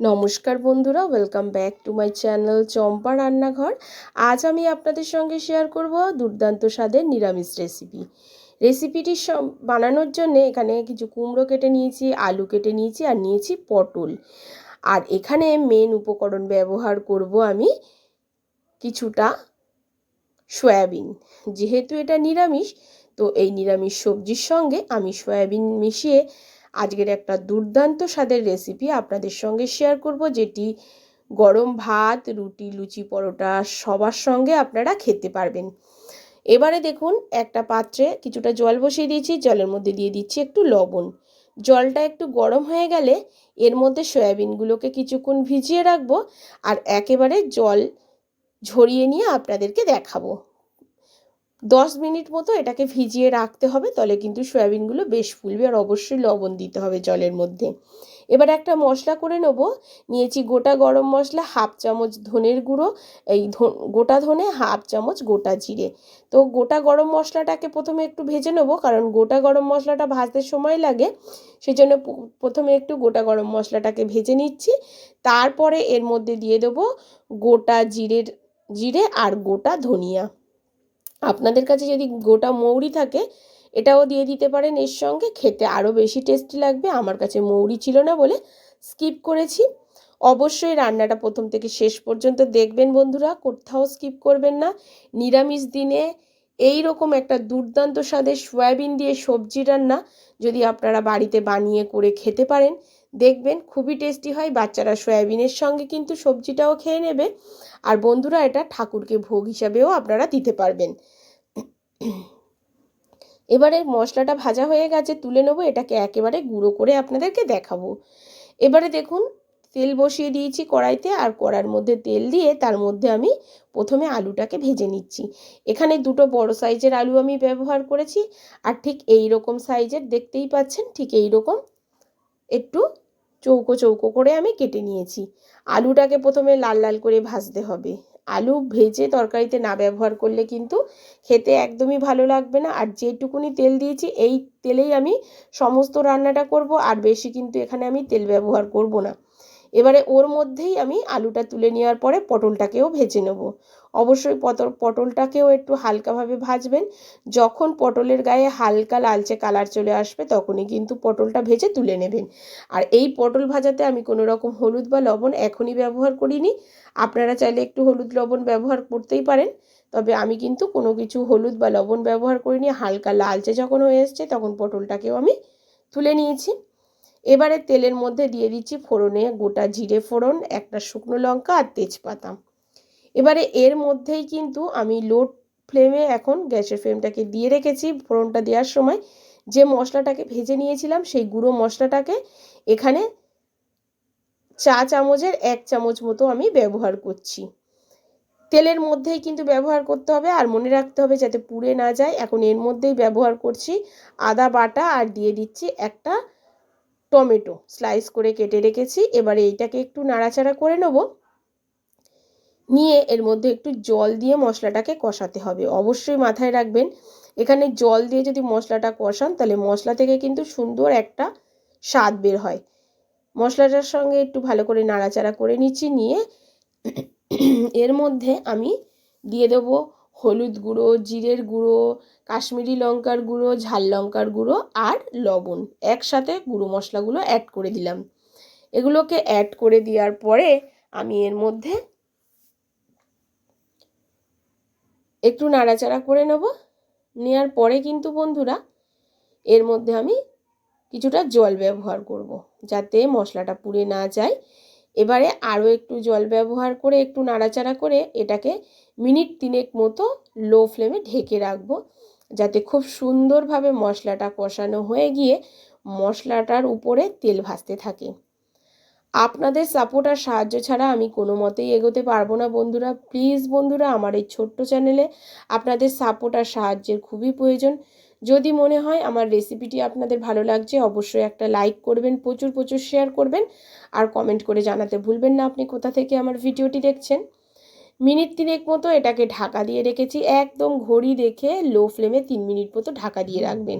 নমস্কার বন্ধুরা welcome back to my channel Champa রান্নাঘর। আজ আমি আপনাদের সঙ্গে শেয়ার করব দুর্দান্ত স্বাদের নিরামিষ রেসিপি রেসিপিটি বানানোর জন্য এখানে কিছু কুমড়ো কেটে নিয়েছি, আলু কেটে নিয়েছি আর নিয়েছি পটল। আর এখানে মেন উপকরণ ব্যবহার করব আমি কিছুটা সয়াবিন। যেহেতু এটা নিরামিষ, তো এই নিরামিষ সবজির সঙ্গে আমি সয়াবিন মিশিয়ে আজকের একটা দুর্দান্ত স্বাদের রেসিপি আপনাদের সঙ্গে শেয়ার করব, যেটি গরম ভাত, রুটি, লুচি, পরোটা সবার সঙ্গে আপনারা খেতে পারবেন। এবারে দেখুন, একটা পাত্রে কিছুটা জল বসিয়ে দিয়েছি, জলের মধ্যে দিয়ে দিচ্ছি একটু লবণ। জলটা একটু গরম হয়ে গেলে এর মধ্যে সয়াবিনগুলোকে কিছুক্ষণ ভিজিয়ে রাখব আর একেবারে জল ঝরিয়ে নিয়ে আপনাদেরকে দেখাবো। দশ মিনিট মতো এটাকে ভিজিয়ে রাখতে হবে, তাহলে কিন্তু সয়াবিনগুলো বেশ ফুলবে আর অবশ্যই লবণ দিতে হবে জলের মধ্যে। এবার একটা মশলা করে নেব, নিয়েছি গোটা গরম মশলা হাফ চামচ ধনের গুঁড়ো, এই গোটা ধনে হাফ চামচ গোটা জিরে। তো গোটা গরম মশলাটাকে প্রথমে একটু ভেজে নেব, কারণ গোটা গরম মশলাটা ভাজতে সময় লাগে সেই জন্য প্রথমে একটু গোটা গরম মশলাটাকে ভেজে নিচ্ছি। তারপরে এর মধ্যে দিয়ে দেবো গোটা জিরের, জিরে আর গোটা ধনিয়া। আপনাদের কাছে যদি গোটা মৌরি থাকে, এটাও দিয়ে দিতে পারেন। এর সঙ্গে খেতে আরও বেশি টেস্টি লাগবে। আমার কাছে মৌরি ছিল না বলে স্কিপ করেছি। অবশ্যই রান্নাটা প্রথম থেকে শেষ পর্যন্ত দেখবেন বন্ধুরা, কোথাও স্কিপ করবেন না। নিরামিষ দিনে এই রকম একটা দুর্দান্ত স্বাদের সয়াবিন দিয়ে সবজি রান্না যদি আপনারা বাড়িতে বানিয়ে করে খেতে পারেন দেখবেন খুবই টেস্টি হয়, বাচ্চারা সয়াবিনের সঙ্গে কিন্তু সবজিটাও খেয়ে নেবে আর বন্ধুরা এটা ঠাকুরকে ভোগ হিসাবেও আপনারা দিতে পারবেন। এবারে মশলাটা ভাজা হয়ে গেছে, তুলে নেব, এটাকে একেবারে গুঁড়ো করে আপনাদেরকে দেখাবো। এবারে দেখুন, তেল বসিয়ে দিয়েছি কড়াইতে আর কড়ার মধ্যে তেল দিয়ে তার মধ্যে আমি প্রথমে আলুটাকে ভেজে নিচ্ছি। এখানে দুটো বড় সাইজের আলু আমি ব্যবহার করেছি আর ঠিক এই রকম সাইজের, দেখতেই পাচ্ছেন, ঠিক এই রকম একটু চৌকো চৌকো করে আমি কেটে নিয়েছি। আলুটাকে প্রথমে লাল লাল করে ভাজতে হবে। আলু ভেজে তরকারিতে না ব্যবহার করলে কিন্তু খেতে একদমই ভালো লাগবে না। আর যেটুকুনি তেল দিয়েছি, এই তেলেই আমি সমস্ত রান্নাটা করব। আর বেশি কিন্তু এখানে আমি তেল ব্যবহার করব না। এবারে ওর মধ্যেই আমি আলুটা তুলে নেওয়ার পরে পটলটাকেও ভেজে নেব। অবশ্যই পটল পটলটাকেও একটু হালকাভাবে ভাজবেন। যখন পটলের গায়ে হালকা লালচে কালার চলে আসবে, তখনই কিন্তু পটলটা ভেজে তুলে নেবেন। আর এই পটল ভাজাতে আমি কোনো রকম হলুদ বা লবণ এখনই ব্যবহার করিনি। আপনারা চাইলে একটু হলুদ লবণ ব্যবহার করতেই পারেন। তবে আমি কিন্তু কোনো কিছু হলুদ বা লবণ ব্যবহার করিনি। হালকা লালচে যখন হয়ে এসছে, তখন পটলটাকেও আমি তুলে নিয়েছি। এবারে তেলের মধ্যে দিয়ে দিচ্ছি ফোড়নে গোটা জিরে ফোড়ন, একটা শুকনো লঙ্কা আর তেজপাতা। এবারে এর মধ্যেই কিন্তু আমি লো ফ্লেমে এখন গ্যাসের ফ্লেমটাকে দিয়ে রেখেছি ফোড়নটা দেওয়ার সময়। যে মশলাটাকে ভেজে নিয়েছিলাম সেই গুঁড়ো মশলাটাকে এখানে চা চামচের এক চামচ মতো আমি ব্যবহার করছি। তেলের মধ্যেই কিন্তু ব্যবহার করতে হবে আর মনে রাখতে হবে যাতে পুড়ে না যায়। এখন এর মধ্যেই ব্যবহার করছি আদা বাটা আর দিয়ে দিচ্ছি একটা টমেটো স্লাইস করে কেটে রেখেছি। এবারে এইটাকে একটু নাড়াচাড়া করে নেব। নিয়ে এর মধ্যে একটু জল দিয়ে মশলাটাকে কষাতে হবে। অবশ্যই মাথায় রাখবেন, এখানে জল দিয়ে যদি মশলাটা কষান, তাহলে মশলা থেকে কিন্তু সুন্দর একটা স্বাদ বের হয়। মশলাটার সঙ্গে একটু ভালো করে নাড়াচাড়া করে নিচ্ছি। নিয়ে এর মধ্যে আমি দিয়ে দেবো হলুদ গুঁড়ো, জিরের গুঁড়ো, কাশ্মীরি লঙ্কার গুঁড়ো, ঝাল লঙ্কার গুঁড়ো আর লবণ। একসাথে গুঁড়ো মশলাগুলো অ্যাড করে দিলাম। এগুলোকে অ্যাড করে দেওয়ার পরে আমি এর মধ্যে একটু নাড়াচাড়া করে নেব। নেওয়ার পরে কিন্তু বন্ধুরা, এর মধ্যে আমি কিছুটা জল ব্যবহার করব যাতে মশলাটা পুড়ে না যায়। এবারে আরও একটু জল ব্যবহার করে একটু নাড়াচাড়া করে এটাকে মিনিট তিনেক মতো লো ফ্লেমে ঢেকে রাখব, যাতে খুব সুন্দরভাবে মশলাটা কষানো হয়ে গিয়ে মশলাটার উপরে তেল ভাসতে থাকে। আপনাদের সাপোর্ট আর সাহায্য ছাড়া আমি কোনো মতেই এগোতে পারব না বন্ধুরা। প্লিজ বন্ধুরা, আমার এই ছোট্ট চ্যানেলে আপনাদের সাপোর্ট আর সাহায্যের খুবই প্রয়োজন। যদি মনে হয় আমার রেসিপিটি আপনাদের ভালো লাগছে, অবশ্যই একটা লাইক করবেন, প্রচুর প্রচুর শেয়ার করবেন। আর কমেন্ট করে জানাতে ভুলবেন না আপনি কোথা থেকে আমার ভিডিওটি দেখছেন। মিনিট তিনেক মতো এটাকে ঢাকা দিয়ে রেখেছি। একদম ঘড়ি দেখে লো ফ্লেমে তিন মিনিট মতো ঢাকা দিয়ে রাখবেন।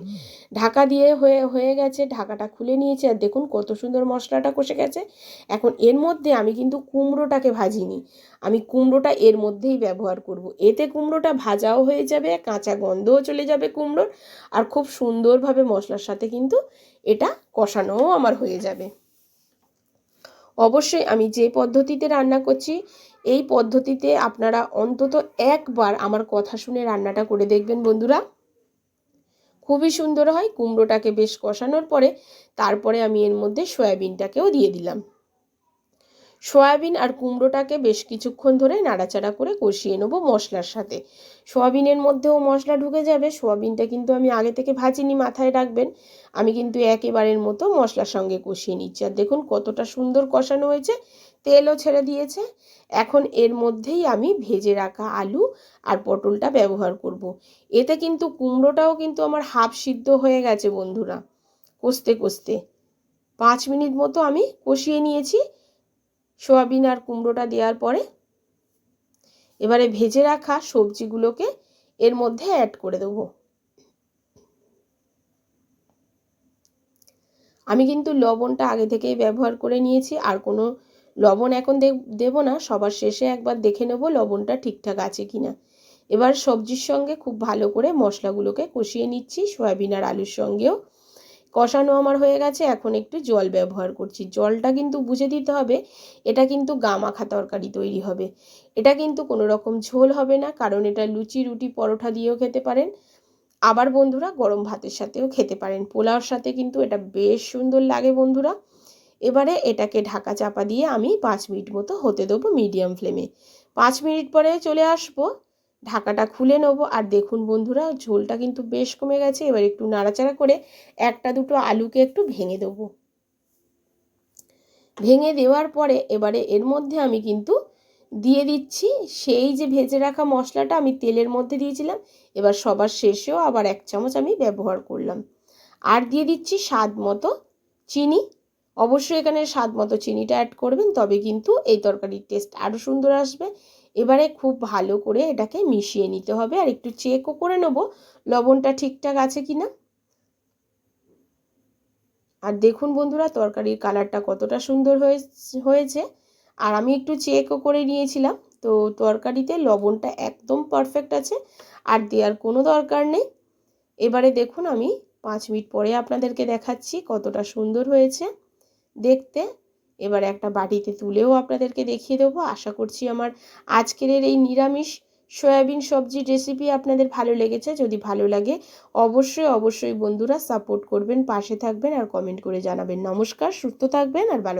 ঢাকা দিয়ে হয়ে হয়ে গেছে ঢাকাটা খুলে নিয়েছি। আর দেখুন কত সুন্দর মশলাটা কষে গেছে। এখন এর মধ্যে আমি কিন্তু কুমড়োটাকে ভাজিনি। আমি কুমড়োটা এর মধ্যেই ব্যবহার করব। এতে কুমড়োটা ভাজাও হয়ে যাবে কাঁচা গন্ধও চলে যাবে কুমড়োর। আর খুব সুন্দরভাবে মশলার সাথে কিন্তু এটা কষানোও আমার হয়ে যাবে। অবশ্যই আমি যে পদ্ধতিতে রান্না করছি, এই পদ্ধতিতে আপনারা অন্তত একবার আমার কথা শুনে রান্নাটা করে দেখবেন বন্ধুরা। খুবই সুন্দর হয়, কুমড়োটাকে বেশ কষানোর পরে তারপরে আমি এর মধ্যে সয়াবিনটাকেও দিয়ে দিলাম। সয়াবিন আর কুমড়োটাকে বেশ কিছুক্ষণ ধরে নাড়াচাড়া করে কষিয়ে নেব মশলার সাথে। সয়াবিনের মধ্যেও মশলা ঢুকে যাবে, সয়াবিনটা কিন্তু আমি আগে থেকে ভাজিনি, মাথায় রাখবেন। আমি কিন্তু একেবারের মতো মশলার সঙ্গে কষিয়ে নিচ্ছি। আর দেখুন কতটা সুন্দর কষানো হয়েছে, তেলও ছেড়ে দিয়েছে। এখন এর মধ্যেই আমি ভেজে রাখা আলু আর পটলটা ব্যবহার করব। এতে কিন্তু কুমড়োটাও কিন্তু আমার হাফ সিদ্ধ হয়ে গেছে বন্ধুরা। কষতে কষতে। পাঁচ মিনিট মতো আমি কষিয়ে নিয়েছি। সোয়াবিন আর কুমড়োটা দেওয়ার পরে এবারে ভেজে রাখা সবজিগুলোকে এর মধ্যে অ্যাড করে দেবো। আমি কিন্তু লবণটা আগে থেকেই ব্যবহার করে নিয়েছি, আর কোনো লবণ এখন দেব না, সবার শেষে একবার দেখে নেব লবণটা ঠিকঠাক আছে কি না এবার সবজির সঙ্গে খুব ভালো করে মশলাগুলোকে কষিয়ে নিচ্ছি, সয়াবিন আর আলুর সঙ্গেও। কষানো আমার হয়ে গেছে, এখন একটু জল ব্যবহার করছি। জলটা কিন্তু বুঝে দিতে হবে, এটা কিন্তু গামাখা তরকারি তৈরি হবে। এটা কিন্তু কোনো রকম ঝোল হবে না, কারণ এটা লুচি, রুটি, পরোটা দিয়েও খেতে পারেন। আবার বন্ধুরা গরম ভাতের সাথেও খেতে পারেন। পোলাওর সাথে কিন্তু এটা বেশ সুন্দর লাগে বন্ধুরা। এবারে এটাকে ঢাকা চাপা দিয়ে আমি পাঁচ মিনিট মতো হতে দেবো মিডিয়াম ফ্লেমে। পাঁচ মিনিট পরে চলে আসব। ঢাকাটা খুলে নেব। আর দেখুন বন্ধুরা, ঝোলটা কিন্তু বেশ কমে গেছে। এবার একটু নাড়াচাড়া করে একটা দুটো আলুকে একটু ভেঙে দেবো। ভেঙে দেওয়ার পরে এবারে এর মধ্যে আমি কিন্তু দিয়ে দিচ্ছি সেই যে ভেজে রাখা মশলাটা আমি তেলের মধ্যে দিয়েছিলাম। এবার সবার শেষেও আবার এক চামচ আমি ব্যবহার করলাম। আর দিয়ে দিচ্ছি স্বাদ মতো চিনি। অবশ্যই এখানে স্বাদ মতো চিনিটা অ্যাড করবেন, তবে কিন্তু এই তরকারির টেস্ট আরও সুন্দর আসবে। এবারে খুব ভালো করে এটাকে মিশিয়ে নিতে হবে। আর একটু চেকও করে নেব, লবণটা ঠিকঠাক আছে কি না আর দেখুন বন্ধুরা, তরকারির কালারটা কতটা সুন্দর হয়েছে আর আমি একটু চেকও করে নিয়েছিলাম, তো তরকারিতে লবণটা একদম পারফেক্ট আছে। আর দেওয়ার কোনো দরকার নেই। এবারে দেখুন আমি পাঁচ মিনিট পরে আপনাদেরকে দেখাচ্ছি কতটা সুন্দর হয়েছে। দেখতে এবার একটা বাটিতে তুলেও আপনাদেরকে দেখিয়ে দেবো। আশা করছি আমার আজকের এই নিরামিষ সয়াবিন সবজির রেসিপি আপনাদের ভালো লেগেছে। যদি ভালো লাগে অবশ্যই অবশ্যই বন্ধুরা সাপোর্ট করবেন, পাশে থাকবেন আর কমেন্ট করে জানাবেন। নমস্কার, সুস্থ থাকবেন আর ভালো